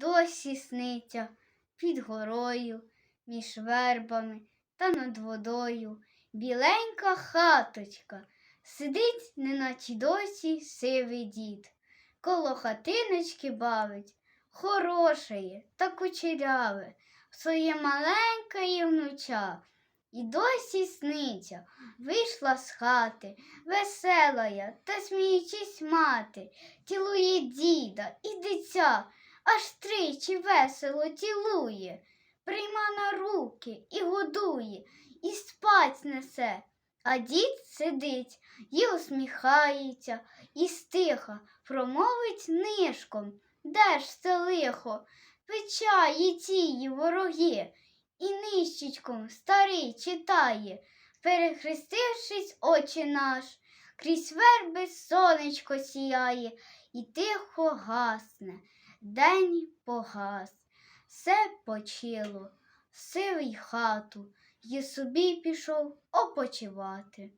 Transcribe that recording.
досі сниться під горою, між вербами та над водою. Біленька хаточка, сидить, неначе досі сивий дід. Коло хатиночки бавить, хорошеє та кучеряве, своє маленьке внуча. І досі сниться, вийшла з хати, веселая та сміючись мати, цілує діда і дитя, аж тричі весело цілує, прийма на руки і годує, і спать несе. А дід сидить і усміхається, і стиха промовить нишком, де ж це лихо, печає тії вороги, і нищечком старий читає, перехрестившись очі наш, крізь верби сонечко сіяє, і тихо гасне, день погас, все почило, сивий хату, і собі пішов опочивати.